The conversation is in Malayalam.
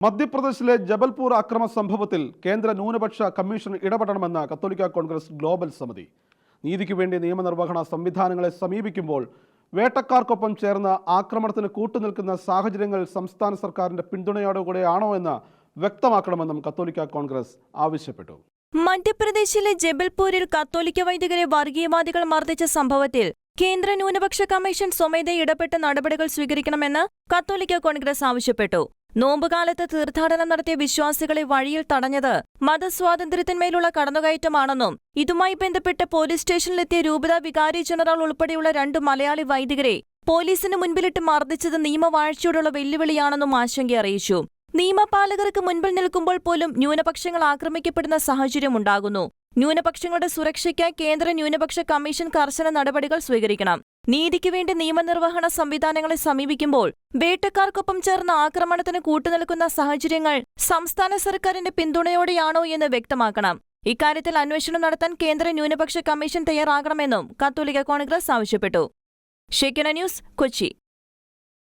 മധ്യപ്രദേശിലെ ജബൽപൂർ അക്രമ സംഭവത്തിൽ കേന്ദ്ര ന്യൂനപക്ഷ കമ്മീഷൻ ഇടപെടണമെന്ന കത്തോലിക്ക കോൺഗ്രസ് ഗ്ലോബൽ സമിതി. നീതിക്ക് വേണ്ടി നിയമനിർവഹണ സംവിധാനങ്ങളെ സമീപിക്കുമ്പോൾ വേട്ടക്കാർക്കൊപ്പം ചേർന്ന് ആക്രമണത്തിന് കൂട്ടുനിൽക്കുന്ന സാഹചര്യങ്ങൾ സംസ്ഥാന സർക്കാരിന്റെ പിന്തുണയോടുകൂടെയാണോ എന്ന് വ്യക്തമാക്കണമെന്നും കത്തോലിക്ക കോൺഗ്രസ് ആവശ്യപ്പെട്ടു. മധ്യപ്രദേശിലെ ജബൽപൂരിൽ കത്തോലിക്ക വൈദികരെ വർഗീയവാദികൾ മർദ്ദിച്ച സംഭവത്തിൽ കേന്ദ്ര ന്യൂനപക്ഷ കമ്മീഷൻ സ്വമേധ ഇടപെട്ട് നടപടികൾ സ്വീകരിക്കണമെന്ന് കത്തോലിക്ക കോൺഗ്രസ് ആവശ്യപ്പെട്ടു. നോമ്പുകാലത്ത് തീർത്ഥാടനം നടത്തിയ വിശ്വാസികളെ വഴിയിൽ തടഞ്ഞത് മതസ്വാതന്ത്ര്യത്തിന്മേലുള്ള കടന്നുകയറ്റമാണെന്നും ഇതുമായി ബന്ധപ്പെട്ട് പോലീസ് സ്റ്റേഷനിലെത്തിയ രൂപത വികാരി ജനറൽ ഉൾപ്പെടെയുള്ള രണ്ട് മലയാളി വൈദികരെ പോലീസിന് മുൻപിലിട്ട് മർദ്ദിച്ചത് നിയമവാഴ്ചയോടുള്ള വെല്ലുവിളിയാണെന്നും ആശങ്ക അറിയിച്ചു. നിയമപാലകർക്ക് മുൻപിൽ നിൽക്കുമ്പോൾ പോലും ന്യൂനപക്ഷങ്ങൾ ആക്രമിക്കപ്പെടുന്ന സാഹചര്യമുണ്ടാകുന്നു ന്യൂനപക്ഷങ്ങളുടെ സുരക്ഷയ്ക്കായി കേന്ദ്ര ന്യൂനപക്ഷ കമ്മീഷൻ കർശന നടപടികൾ സ്വീകരിക്കണം. നീതിക്ക് വേണ്ടി നിയമനിർവഹണ സംവിധാനങ്ങളെ സമീപിക്കുമ്പോൾ വേട്ടക്കാർക്കൊപ്പം ചേർന്ന ആക്രമണത്തിന് കൂട്ടുനിൽക്കുന്ന സാഹചര്യങ്ങൾ സംസ്ഥാന സർക്കാരിന്റെ പിന്തുണയോടെയാണോ എന്ന് വ്യക്തമാക്കണം. ഇക്കാര്യത്തിൽ അന്വേഷണം നടത്താൻ കേന്ദ്ര ന്യൂനപക്ഷ കമ്മീഷൻ തയ്യാറാകണമെന്നും കത്തോലിക്ക കോൺഗ്രസ് ആവശ്യപ്പെട്ടു. Shekinah news Kochi.